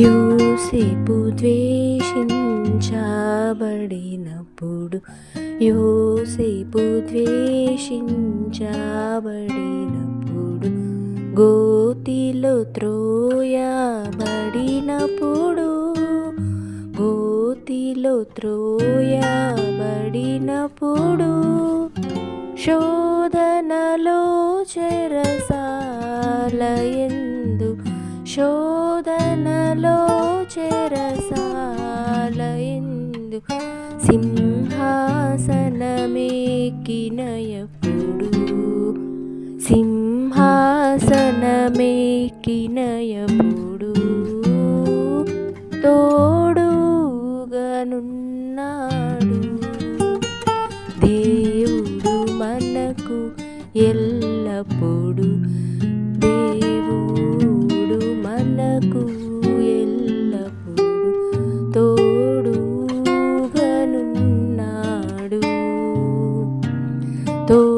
యోసేపు ద్వేషించబడినప్పుడు యోసేపు ద్వేషించబడినప్పుడు గోతిలో త్రోయబడినప్పుడు గోతిలో త్రోయబడినప్పుడు శోధనలో చెరస చెరసాలయందు శోధనలో చెరసాలయందు సింహాసనమేకినయప్పుడు సింహాసనమేకినయప్పుడు తోడుగనున్నాడు. దేవుడు మనకు ఎల్లప్పుడూ తోడుగనున్నాడు తో